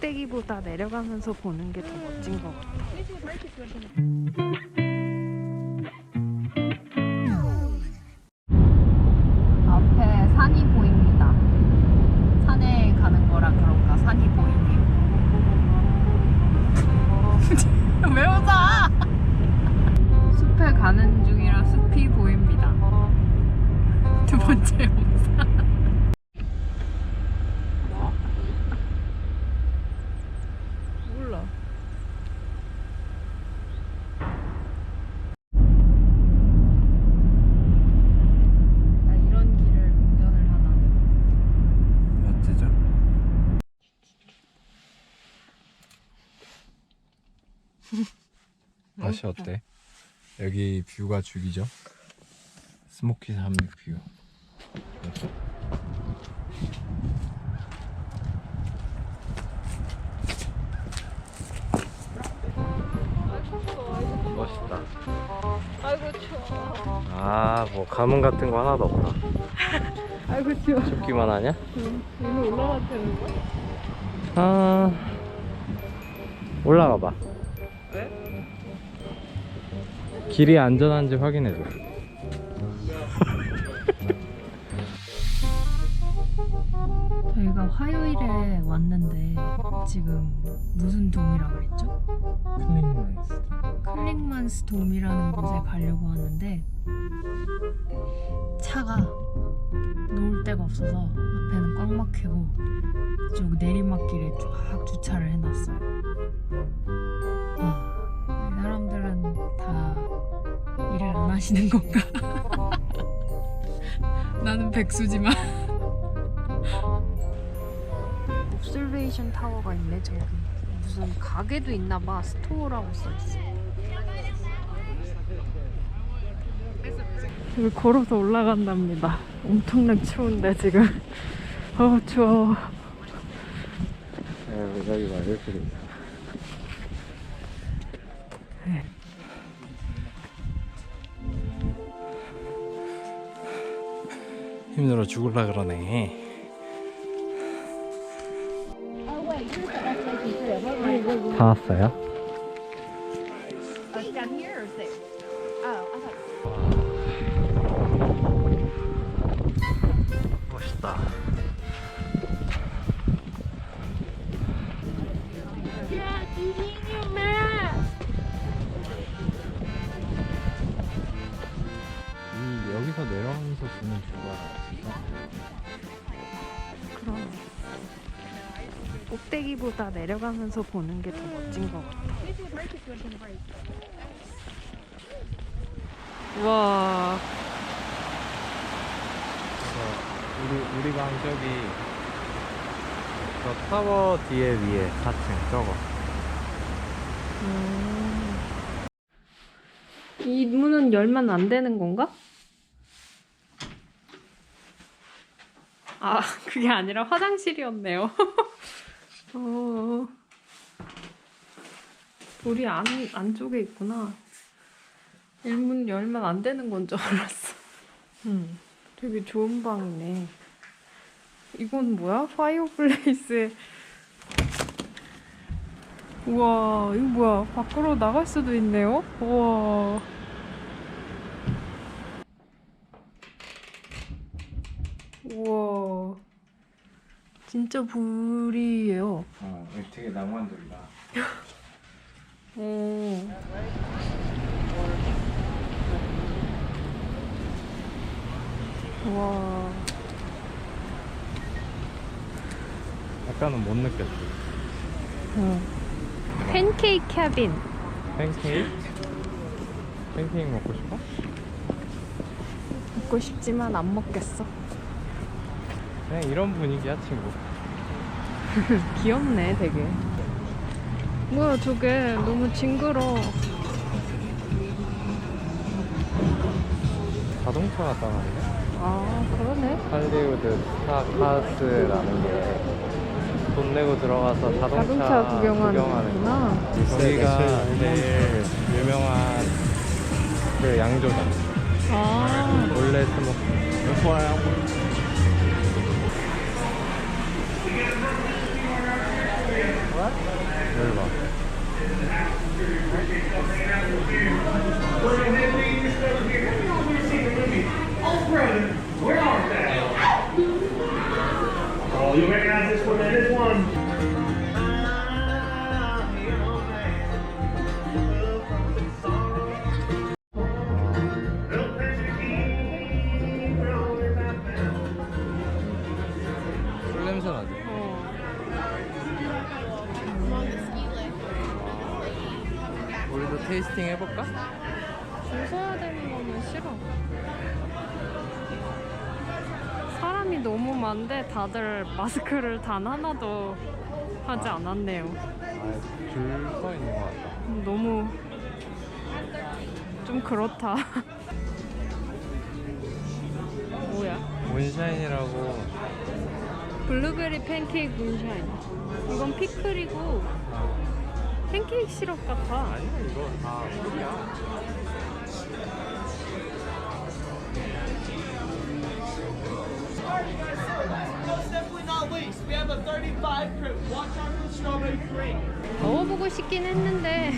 꼭대기보다 내려가면서 보는 게 더 멋진 것 같아. 앞 맛이 어때? 여기 뷰가 죽이죠? 스모키 산맥 뷰. 멋있다. 아이고 추워. 아, 뭐 가문 같은 거 하나도 없다. 아이고 추워. 춥기만 하냐? 응. 이미 올라갔다는 거야? 아, 올라가 봐. 왜? 길이 안전한지 확인해 줘. 저희가 화요일에 왔는데 지금 무슨 돔이라 그랬죠? 클링만스. 클링만스 돔이라는 곳에 가려고 하는데 차가 놓을 데가 없어서 앞에는 꽉 막히고 이쪽 내리막길에 쫙 주차를 해놨어요. 일을 안 하시는 건가? 나는 백수지만. 옵ser베이션 타워가 있네 저기. 무슨 가게도 있나봐 스토어라고 써있어. 여기 걸어서 올라간답니다. 엄청나게 추운데 지금. 어 추워. 여기 봐, 이렇게 돼있 힘들어 죽을라 그러네. 다 왔어요? 꼭대기보다 내려가면서 보는 게 더 멋진 것 같아 와 우리 우리 방 저기 저 타워 뒤에 위에 4층 저거 음. 이 문은 열면 안 되는 건가? 아, 그게 아니라 화장실이었네요. 어. 돌이 안, 안쪽에 있구나. 일문 열면 안 되는 건 줄 알았어. 음, 되게 좋은 방이네. 이건 뭐야? 파이어플레이스에. 우와, 이거 뭐야? 밖으로 나갈 수도 있네요? 우와. 우와. 진짜 불이에요. 어 되게 낭만적이다 오. 와. 아까는 못 느꼈지 응. 팬케이크 캐빈. 팬케이크? 팬케이크 먹고 싶어? 먹고 싶지만 안 먹겠어. 그냥 이런 분위기야 친구 귀엽네, 되게. 뭐야, 저게 너무 징그러. 자동차 같다 말이야 아, 그러네. 할리우드 스타카스라는 게 돈 내고 들어가서 자동차, 자동차 구경하는 구경하는 거. 거구나. 여기가 제일 유명한 그 양조장 아, 원래 스모크 Where are they? Oh, you recognize this one? That is one. 테이스팅 해볼까? 줄 서야 되는 거는 싫어. 사람이 너무 많은데 다들 마스크를 단 하나도 하지 않았네요. 아, 줄서 있는 것 같다. 음, 너무 좀 그렇다. 뭐야? 문샤인이라고 블루베리 팬케이크 문샤인. 이건 피클이고 팬케이크 시럽 같아. 아니야 이거 다 술이야. Most definitely not least, we have a 35 proof hot chocolate strawberry cream. 먹어보고 싶긴 했는데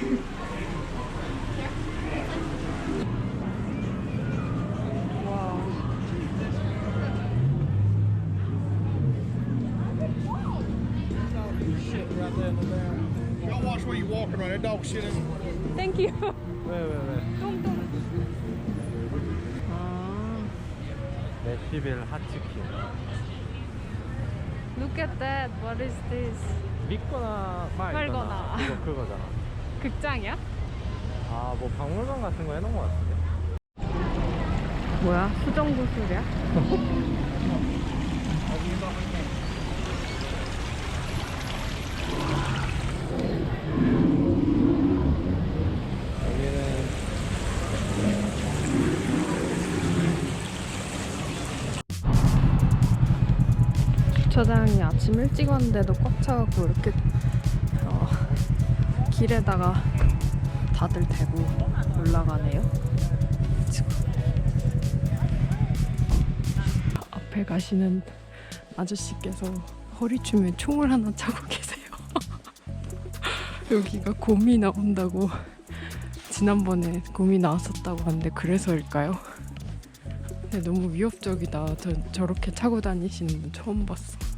watch where you walking around. That dog shit in. 땡큐 왜왜 왜? 똥똥 아 네시빌 핫치킨. Look at that What is this 믿거나 말거나. 말거나. 이거 그거잖아. 극장이야? 아 뭐 박물관 같은 거 해놓은 것 같은데. 뭐야 수정구슬이야? 여기는 주차장이 아침 일찍 왔는데도 꽉 차갖고 이렇게 어, 길에다가 다들 대고 올라가네요. 지금. 앞에 가시는 아저씨께서 허리춤에 총을 하나 차고 계세요. 여기가 곰이 나온다고 지난번에 곰이 나왔었다고 하는데 그래서일까요? 근데 너무 위협적이다. 저, 저렇게 차고 다니시는 분 처음 봤어.